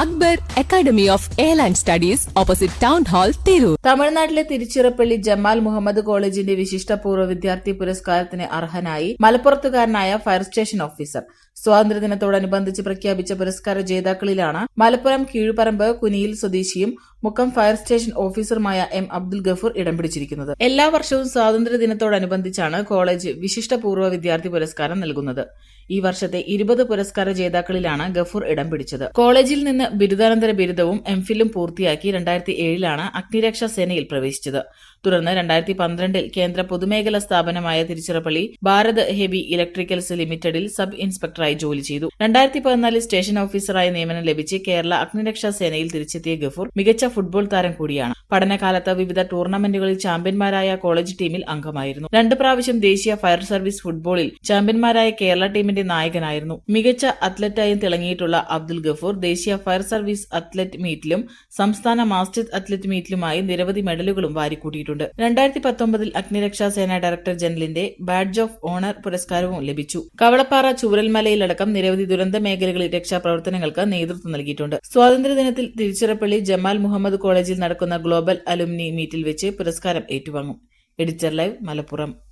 Akbar academy of airline studies opposite town hall Tirur. തമിഴ്നാട്ടിലെ Tiruchirappalli Jamal Muhammad കോളേജിന്റെ വിശിഷ്ട പൂർവ വിദ്യാർത്ഥി പുരസ്കാരത്തിന് അർഹനായി മലപ്പുറത്തുകാരനായ ഫയർ സ്റ്റേഷൻ ഓഫീസർ. സ്വാതന്ത്ര്യദിനത്തോടനുബന്ധിച്ച് പ്രഖ്യാപിച്ച പുരസ്കാര ജേതാക്കളിലാണ് മലപ്പുറം കീഴുപറമ്പ് കുനിയിൽ സ്വദേശിയും മുക്കം ഫയർ സ്റ്റേഷൻ ഓഫീസറുമായ എം അബ്ദുൽ ഗഫൂർ ഇടം പിടിച്ചിരിക്കുന്നത്. എല്ലാ വർഷവും സ്വാതന്ത്ര്യദിനത്തോടനുബന്ധിച്ചാണ് കോളേജ് വിശിഷ്ട പൂർവ വിദ്യാർത്ഥി പുരസ്കാരം നൽകുന്നത്. ഈ വർഷത്തെ ഇരുപത് പുരസ്കാര ജേതാക്കളിലാണ് ഗഫൂർ ഇടം പിടിച്ചത്. കോളേജിൽ നിന്ന് ബിരുദാനന്തര ബിരുദവും എംഫിലും പൂർത്തിയാക്കി രണ്ടായിരത്തി ഏഴിലാണ് അഗ്നിരക്ഷാ സേനയിൽ പ്രവേശിച്ചത്. തുടർന്ന് രണ്ടായിരത്തി പന്ത്രണ്ടിൽ കേന്ദ്ര പൊതുമേഖലാ സ്ഥാപനമായ തിരുച്ചിറപ്പള്ളി ഭാരത് ഹെവി ഇലക്ട്രിക്കൽസ് ലിമിറ്റഡിൽ സബ് ഇൻസ്പെക്ടറായി ജോലി ചെയ്തു. രണ്ടായിരത്തി പതിനാലിൽ സ്റ്റേഷൻ ഓഫീസറായി നിയമനം ലഭിച്ച് കേരള അഗ്നിരക്ഷാ സേനയിൽ തിരിച്ചെത്തിയ ഗഫൂർ മികച്ച ഫുട്ബോൾ താരം കൂടിയാണ്. പഠനകാലത്ത് വിവിധ ടൂർണമെന്റുകളിൽ ചാമ്പ്യന്മാരായ കോളേജ് ടീമിൽ അംഗമായിരുന്നു. രണ്ട് പ്രാവശ്യം ദേശീയ ഫയർ സർവീസ് ഫുട്ബോളിൽ ചാമ്പ്യന്മാരായ കേരള ടീമിന്റെ നായകനായിരുന്നു. മികച്ച അത്ലറ്റായും തിളങ്ങിയിട്ടുള്ള അബ്ദുൽ ഗഫൂർ ദേശീയ ഫയർ സർവീസ് അത്ലറ്റ് മീറ്റിലും സംസ്ഥാന മാസ്റ്റേഴ്സ് അത്ലറ്റ് മീറ്റിലുമായി നിരവധി മെഡലുകളും വാരിക്കൂട്ടിയിട്ടുണ്ട്. രണ്ടായിരത്തി പത്തൊമ്പതിൽ അഗ്നിരക്ഷാ സേന ഡയറക്ടർ ജനറലിന്റെ ബാഡ്ജ് ഓഫ് ഓണർ പുരസ്കാരവും ലഭിച്ചു. കവളപ്പാറ ചൂരൽമലയിലടക്കം നിരവധി ദുരന്ത മേഖലകളിൽ രക്ഷാപ്രവർത്തനങ്ങൾക്ക് നേതൃത്വം നൽകിയിട്ടുണ്ട്. സ്വാതന്ത്ര്യദിനത്തിൽ തിരുച്ചിറപ്പള്ളി ജമാൽ മുഹമ്മദ് കോളേജിൽ നടക്കുന്ന ഗ്ലോബൽ അലുമിനി മീറ്റിൽ വെച്ച് പുരസ്കാരം ഏറ്റുവാങ്ങും. Editor live Malappuram.